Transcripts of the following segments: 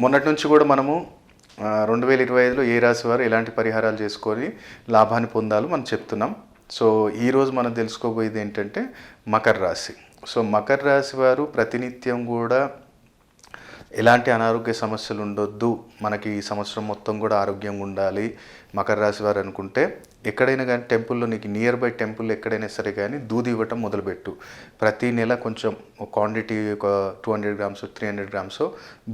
మొన్నటి నుంచి కూడా మనము రెండు వేల ఇరవై ఐదులో ఏ రాశి వారు ఎలాంటి పరిహారాలు చేసుకొని లాభాన్ని పొందాలో మనం చెప్తున్నాం. సో ఈరోజు మనం తెలుసుకోబోయేది ఏంటంటే మకర రాశి. సో మకర రాశి వారు ప్రతినిత్యం కూడా ఎలాంటి అనారోగ్య సమస్యలు ఉండొద్దు. మనకి ఈ సంవత్సరం మొత్తం కూడా ఆరోగ్యంగా ఉండాలి. మకర రాశి వారు అనుకుంటే ఎక్కడైనా కానీ టెంపుల్లో నీకు నియర్ బై టెంపుల్ ఎక్కడైనా సరే కానీ దూది ఇవ్వటం మొదలుపెట్టు. ప్రతి నెల కొంచెం క్వాంటిటీ ఒక two hundred grams three hundred grams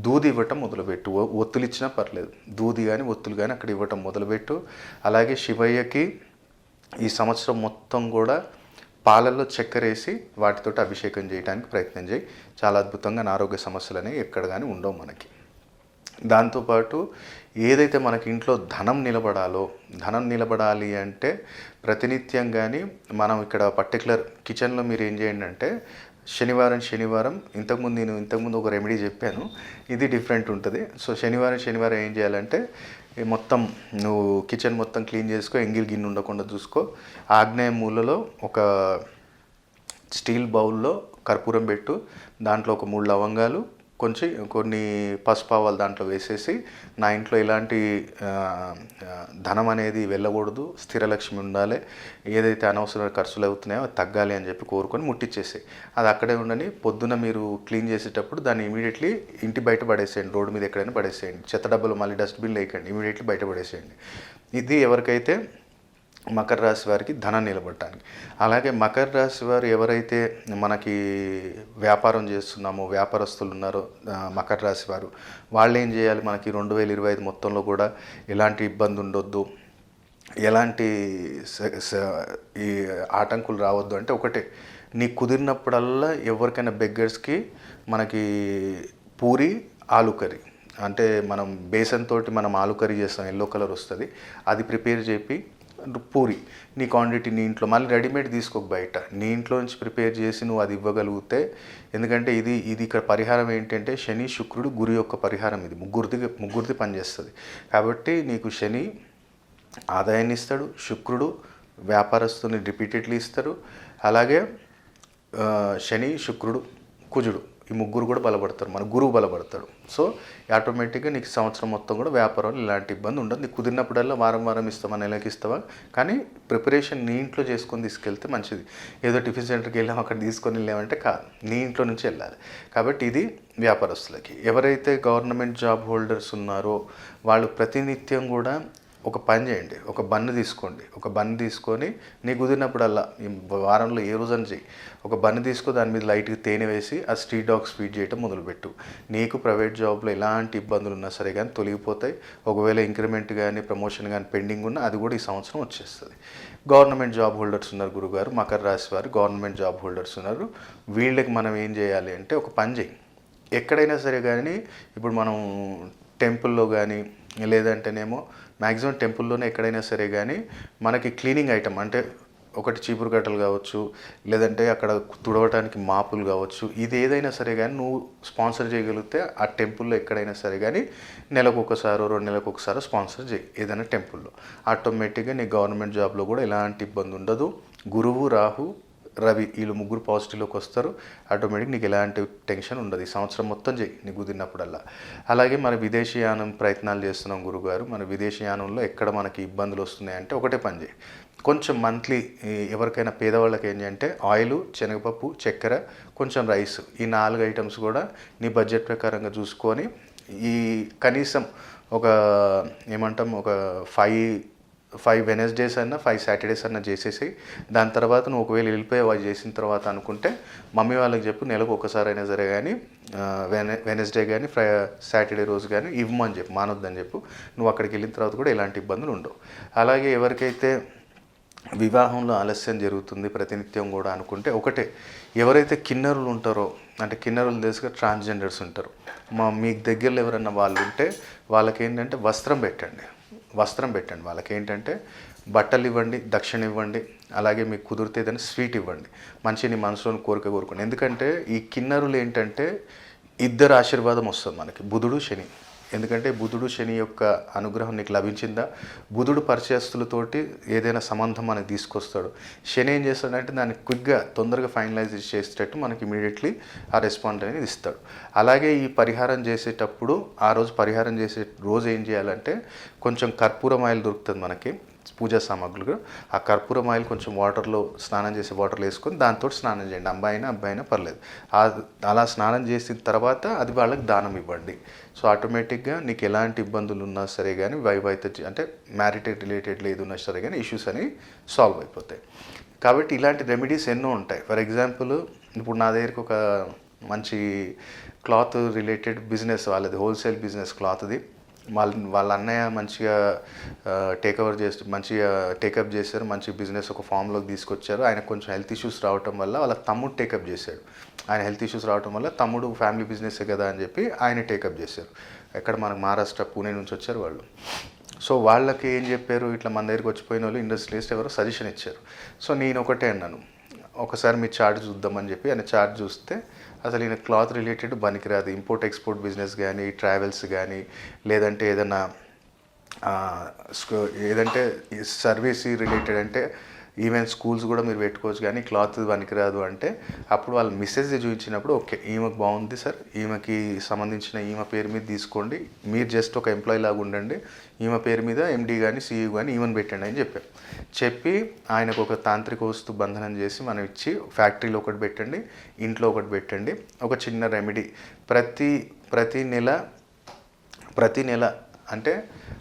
దూది ఇవ్వటం మొదలుపెట్టు. ఒత్తులు ఇచ్చినా పర్లేదు. దూది కానీ ఒత్తులు కానీ అక్కడ ఇవ్వటం మొదలుపెట్టు. అలాగే శివయ్యకి ఈ సంవత్సరం మొత్తం కూడా పాలల్లో చక్కెర వేసి వాటితోటి అభిషేకం చేయడానికి ప్రయత్నం చేయి. చాలా అద్భుతంగా ఆరోగ్య సమస్యలు అనేవి ఎక్కడ కానీ ఉండవు మనకి. దాంతోపాటు ఏదైతే మనకి ఇంట్లో ధనం నిలబడాలో ధనం నిలబడాలి అంటే ప్రతినిత్యం కానీ మనం ఇక్కడ పర్టికులర్ కిచెన్లో మీరు ఏం చేయండి అంటే శనివారం శనివారం ఇంతకుముందు నేను ఇంతకుముందు ఒక రెమెడీ చెప్పాను. ఇది డిఫరెంట్ ఉంటుంది. సో శనివారం శనివారం ఏం చేయాలంటే మొత్తం నువ్వు కిచెన్ మొత్తం క్లీన్ చేసుకో ఎంగిల్ గిన్నె ఉండకుండా చూసుకో. ఆగ్నేయ మూలలో ఒక స్టీల్ బౌల్లో కర్పూరం పెట్టు దాంట్లో ఒక మూడు లవంగాలు కొంచెం కొన్ని పసుపు ఆవాలు దాంట్లో వేసేసి నా ఇంట్లో ఎలాంటి ధనం అనేది వెళ్ళకూడదు స్థిరలక్ష్మి ఉండాలి ఏదైతే అనవసరమైన ఖర్చులు అవుతున్నాయో అది తగ్గాలి అని చెప్పి కోరుకొని ముట్టించేసి అది అక్కడే ఉండని పొద్దున మీరు క్లీన్ చేసేటప్పుడు దాన్ని ఇమీడియట్లీ ఇంటి బయట పడేసేయండి రోడ్డు మీద ఎక్కడైనా పడేసేయండి చెత్త డబ్బులు మళ్ళీ డస్ట్బిన్ లేకండి ఇమీడియట్లీ బయట పడేసేయండి. ఇది ఎవరికైతే మకర రాశి వారికి ధనం నిలబడటానికి. అలాగే మకర రాశి వారు ఎవరైతే మనకి వ్యాపారం చేస్తున్నామో వ్యాపారస్తులు ఉన్నారో మకర రాశి వారు వాళ్ళు ఏం చేయాలి? మనకి రెండు వేల ఇరవై ఐదు మొత్తంలో కూడా ఎలాంటి ఇబ్బంది ఉండొద్దు. ఎలాంటి స- స- ఈ ఆటంకులు రావద్దు అంటే ఒకటే. నీ కుదిరినప్పుడల్లా ఎవరికైనా బెగ్గర్స్కి మనకి పూరి ఆలు కర్రీ. అంటే మనం బేసన్ తోటి మనం ఆలు కర్రీ చేస్తాం ఎల్లో కలర్ వస్తుంది. అది ప్రిపేర్ చేపి పూరి. నీ క్వాంటిటీ నీ ఇంట్లో. మళ్ళీ రెడీమేడ్ తీసుకోక బయట. నీ ఇంట్లో నుంచి ప్రిపేర్ చేసి నువ్వు అది ఇవ్వగలిగితే ఎందుకంటే ఇది ఇది ఇక్కడ పరిహారం ఏంటంటే శని శుక్రుడు గురి యొక్క పరిహారం ఇది. ముగ్గురిది ముగ్గురిది పనిచేస్తుంది. కాబట్టి నీకు శని ఆదాయాన్ని ఇస్తాడు శుక్రుడు వ్యాపారస్తుని రిపీటెడ్లీ ఇస్తారు. అలాగే శని శుక్రుడు కుజుడు. ఈ ముగ్గురు కూడా బలపడతారు మన గురువు బలపడతాడు. సో ఆటోమేటిక్గా నీకు సంవత్సరం మొత్తం కూడా వ్యాపారం ఇలాంటి ఇబ్బంది ఉండదు. నీకు కుదిరినప్పుడల్లా వారం వారం ఇస్తావా నెలకి ఇస్తావా కానీ ప్రిపరేషన్ నీ ఇంట్లో చేసుకొని తీసుకెళ్తే మంచిది. ఏదో టిఫిన్ సెంటర్కి వెళ్ళాం అక్కడ తీసుకొని వెళ్ళామంటే కాదు. నీ ఇంట్లో నుంచి వెళ్ళాలి. కాబట్టి ఇది వ్యాపారస్తులకి. ఎవరైతే గవర్నమెంట్ జాబ్ హోల్డర్స్ ఉన్నారో వాళ్ళు ప్రతినిత్యం కూడా ఒక పని చేయండి ఒక బన్ను తీసుకోండి. ఒక బన్ను తీసుకొని నీ కుదిరినప్పుడల్లా ఈ వారంలో ఏ రోజున చెయ్యి. ఒక బన్ను తీసుకో దాని మీద లైట్గా తేనె వేసి ఆ స్ట్రీట్ డాగ్స్ ఫీడ్ చేయటం మొదలుపెట్టు. నీకు ప్రైవేట్ జాబ్లో ఎలాంటి ఇబ్బందులు ఉన్నా సరే కానీ తొలగిపోతాయి. ఒకవేళ ఇంక్రిమెంట్ కానీ ప్రమోషన్ కానీ పెండింగ్ ఉన్నా అది కూడా ఈ సంవత్సరం వచ్చేస్తుంది. గవర్నమెంట్ జాబ్ హోల్డర్స్ ఉన్నారు గురుగారు మకర రాశి వారు గవర్నమెంట్ జాబ్ హోల్డర్స్ ఉన్నారు. వీళ్ళకి మనం ఏం చేయాలి అంటే ఒక పని చేయి ఎక్కడైనా సరే కానీ ఇప్పుడు మనం టెంపుల్లో కానీ లేదంటేనేమో మ్యాక్సిమం టెంపుల్లోనే ఎక్కడైనా సరే కానీ మనకి క్లీనింగ్ ఐటమ్ అంటే ఒకటి చీపురు కట్టలు కావచ్చు లేదంటే అక్కడ తుడవటానికి మాపులు కావచ్చు ఇది ఏదైనా సరే కానీ నువ్వు స్పాన్సర్ చేయగలిగితే ఆ టెంపుల్లో ఎక్కడైనా సరే కానీ నెలకు ఒకసారో రెండు నెలలకు ఒకసారి స్పాన్సర్ చేయి ఏదైనా టెంపుల్లో. ఆటోమేటిక్గా నీ గవర్నమెంట్ జాబ్లో కూడా ఎలాంటి ఇబ్బంది ఉండదు గురువు రాహు రవి వీళ్ళు ముగ్గురు పాజిటివ్లోకి వస్తారు ఆటోమేటిక్ నీకు ఎలాంటి టెన్షన్ ఉండదు. ఈ సంవత్సరం మొత్తం చేయి నీకు కుదిరినప్పుడల్లా అలాగే మన విదేశీయానం ప్రయత్నాలు చేస్తున్నాం గురుగారు. మన విదేశీయానంలో ఎక్కడ మనకి ఇబ్బందులు వస్తున్నాయంటే ఒకటే పని చేయి కొంచెం మంత్లీ ఎవరికైనా పేదవాళ్ళకి ఏంటి అంటే ఆయిల్ శనగపప్పు చక్కెర కొంచెం రైస్ ఈ నాలుగు ఐటమ్స్ కూడా నీ బడ్జెట్ ప్రకారంగా చూసుకొని ఈ కనీసం ఒక ఏమంటాం ఒక ఫైవ్ ఫైవ్ వెనస్డేస్ అయినా ఫైవ్ సాటర్డేస్ అయినా చేసేసి దాని తర్వాత నువ్వు ఒకవేళ వెళ్ళిపోయి అవి చేసిన తర్వాత అనుకుంటే మమ్మీ వాళ్ళకి చెప్పు నెలకు ఒకసారి అయినా సరే కానీ వెన వెనస్డే కానీ ఫ్రై సాటర్డే రోజు కానీ ఇవ్వమని చెప్పు మానొద్దని చెప్పు. నువ్వు అక్కడికి వెళ్ళిన తర్వాత కూడా ఎలాంటి ఇబ్బందులు ఉండవు. అలాగే ఎవరికైతే వివాహంలో ఆలస్యం జరుగుతుంది ప్రతినిత్యం కూడా అనుకుంటే ఒకటే. ఎవరైతే కిన్నరులు ఉంటారో అంటే కిన్నరులు తెలుసుగా ట్రాన్స్జెండర్స్ ఉంటారు. మా మీకు దగ్గరలో ఎవరన్నా వాళ్ళు ఉంటే వాళ్ళకి ఏంటంటే వస్త్రం పెట్టండి. వస్త్రం పెట్టండి వాళ్ళకి. ఏంటంటే బట్టలు ఇవ్వండి దక్షిణ ఇవ్వండి అలాగే మీకు కుదిరితే ఏదైనా స్వీట్ ఇవ్వండి. మంచిని మనసులోని కోరిక కోరుకోండి. ఎందుకంటే ఈ కిన్నరులు ఏంటంటే ఇద్దరు ఆశీర్వాదం వస్తుంది మనకి. బుధుడు శని. ఎందుకంటే బుధుడు శని యొక్క అనుగ్రహం నీకు లభించిందా? బుధుడు పరిచయస్తులతోటి ఏదైనా సంబంధం మనకి తీసుకొస్తాడు. శని ఏం చేస్తాడంటే దాన్ని క్విక్గా తొందరగా ఫైనలైజ్ చేసేటట్టు మనకి ఇమీడియట్లీ ఆ రెస్పాండ్ అనేది ఇస్తాడు. అలాగే ఈ పరిహారం చేసేటప్పుడు ఆ రోజు పరిహారం చేసే రోజు ఏం చేయాలంటే కొంచెం కర్పూరం ఆయిల్ దొరుకుతుంది మనకి. పూజా సామాగ్రులు. ఆ కర్పూరం ఆయిల్ కొంచెం వాటర్లో స్నానం చేసే వాటర్లో వేసుకొని దాంతో స్నానం చేయండి. అబ్బాయి అయినా అబ్బాయి అయినా పర్లేదు అలా స్నానం చేసిన తర్వాత అది వాళ్ళకి దానం ఇవ్వండి. సో ఆటోమేటిక్గా నీకు ఎలాంటి ఇబ్బందులు ఉన్నా సరే కానీ వైవాహిత అంటే మ్యారిటెడ్ రిలేటెడ్ లేదు ఉన్నా సరే కానీ ఇష్యూస్ అని సాల్వ్ అయిపోతాయి. కాబట్టి ఇలాంటి రెమెడీస్ ఎన్నో ఉంటాయి. ఫర్ ఎగ్జాంపుల్ ఇప్పుడు నా దగ్గరికి ఒక మంచి క్లాత్ రిలేటెడ్ బిజినెస్ వాళ్ళది హోల్సేల్ బిజినెస్ క్లాత్ది. వాళ్ళ వాళ్ళ అన్నయ్య మంచిగా టేక్ ఓవర్ చేసి మంచిగా టేకప్ చేశారు మంచి బిజినెస్ ఒక ఫామ్లోకి తీసుకొచ్చారు. ఆయన కొంచెం హెల్త్ ఇష్యూస్ రావటం వల్ల వాళ్ళ తమ్ముడు టేకప్ చేశాడు. ఆయన హెల్త్ ఇష్యూస్ రావటం వల్ల తమ్ముడు ఫ్యామిలీ బిజినెస్ కదా అని చెప్పి ఆయన టేకప్ చేశారు. ఎక్కడ మనకు మహారాష్ట్ర పూణే నుంచి వచ్చారు వాళ్ళు. సో వాళ్ళకి ఏం చెప్పారు? ఇట్లా మన దగ్గరికి వచ్చిపోయిన వాళ్ళు ఇండస్ట్రియలిస్ట్ ఎవరో సజెషన్ ఇచ్చారు. సో నేను ఒకటే అన్నాను. ఒకసారి మీ చార్ట్ చూద్దామని చెప్పి ఆయన చార్ట్ చూస్తే అసలు ఈయన క్లాత్ రిలేటెడ్ పనికిరాదు. ఇంపోర్ట్ ఎక్స్పోర్ట్ బిజినెస్ కానీ ట్రావెల్స్ కానీ లేదంటే ఏదైనా ఏదంటే సర్వీస్ రిలేటెడ్ అంటే ఈవెన్ స్కూల్స్ కూడా మీరు పెట్టుకోవచ్చు కానీ క్లాత్ పనికిరాదు అంటే అప్పుడు వాళ్ళ మెసేజ్ చూపించినప్పుడు ఓకే ఈమెకు బాగుంది సార్ ఈమెకి సంబంధించిన ఈమె పేరు మీద తీసుకోండి మీరు జస్ట్ ఒక ఎంప్లాయీ లాగా ఉండండి ఈమె పేరు మీద ఎండీ కానీ సీఈ కానీ ఈమెను పెట్టండి అని చెప్పాం. చెప్పి ఆయనకు ఒక తాంత్రిక వస్తు బంధనం చేసి మనం ఇచ్చి ఫ్యాక్టరీలో ఒకటి పెట్టండి ఇంట్లో ఒకటి పెట్టండి ఒక చిన్న రెమెడీ. ప్రతి ప్రతి నెల ప్రతి నెల అంటే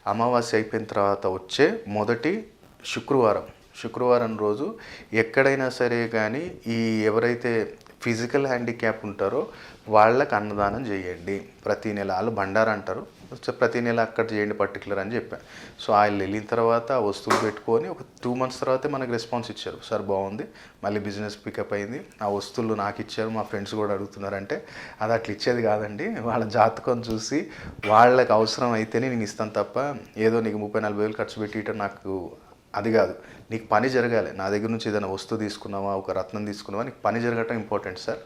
అమావాస్య అయిపోయిన తర్వాత వచ్చే మొదటి శుక్రవారం. శుక్రవారం రోజు ఎక్కడైనా సరే కానీ ఈ ఎవరైతే ఫిజికల్ హ్యాండిక్యాప్ ఉంటారో వాళ్ళకి అన్నదానం చేయండి. ప్రతి నెల వాళ్ళు బండారు అంటారు ప్రతి నెల అక్కడ చేయండి పర్టికులర్ అని చెప్పాను సో ఆయన వెళ్ళిన తర్వాత ఆ వస్తువులు పెట్టుకొని ఒక టూ మంత్స్ తర్వాతే మనకు రెస్పాన్స్ ఇచ్చారు. సార్ బాగుంది. మళ్ళీ బిజినెస్ పికప్ అయింది. ఆ వస్తువులు నాకు ఇచ్చారు. మా ఫ్రెండ్స్ కూడా అడుగుతున్నారంటే అది అట్లా ఇచ్చేది కాదండి. వాళ్ళ జాతకం చూసి వాళ్ళకి అవసరం అయితేనే నేను ఇస్తాను తప్ప ఏదో నీకు ముప్పై నలభై వేలు ఖర్చు పెట్టి నాకు అది కాదు. నీకు పని జరగాలి. నా దగ్గర నుంచి ఏదైనా వస్తువు తీసుకున్నావా ఒక రత్నం తీసుకున్నావా నీకు పని జరగటం ఇంపార్టెంట్ సార్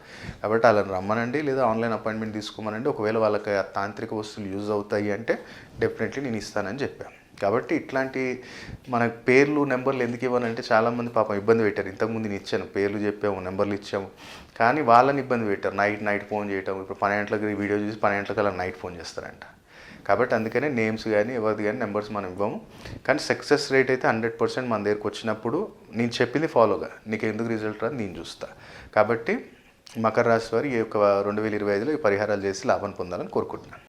కాబట్టి వాళ్ళని రమ్మనండి లేదా ఆన్లైన్ అపాయింట్మెంట్ తీసుకోమనండి. ఒకవేళ వాళ్ళకి ఆ తాంత్రిక వస్తువులు యూజ్ అవుతాయి అంటే డెఫినెట్లీ నేను ఇస్తానని చెప్పాను. కాబట్టి ఇట్లాంటి మన పేర్లు నెంబర్లు ఎందుకు ఇవ్వనంటే చాలామంది పాపం ఇబ్బంది పెట్టారు. ఇంతకుముందు నేను ఇచ్చాను. పేర్లు చెప్పాము నెంబర్లు ఇచ్చాము. కానీ వాళ్ళని ఇబ్బంది పెట్టారు. నైట్ నైట్ ఫోన్ చేయటం. ఇప్పుడు పన్నెంట్లకి వీడియో చూసి పన్నెంట్లకి అలా నైట్ ఫోన్ చేస్తారంట. కాబట్టి అందుకనే నేమ్స్ కానీ ఎవరిది కానీ నెంబర్స్ మనం ఇవ్వము. కానీ సక్సెస్ రేట్ అయితే హండ్రెడ్ పర్సెంట్ మన దగ్గరికి వచ్చినప్పుడు నేను చెప్పింది ఫాలోగా నీకు ఎందుకు రిజల్ట్ రాదు నేను చూస్తా. కాబట్టి మకర రాశి వారు ఈ యొక్క రెండు వేల ఇరవై ఐదులో ఈ పరిహారాలు చేసి లాభం పొందాలని కోరుకుంటున్నాను.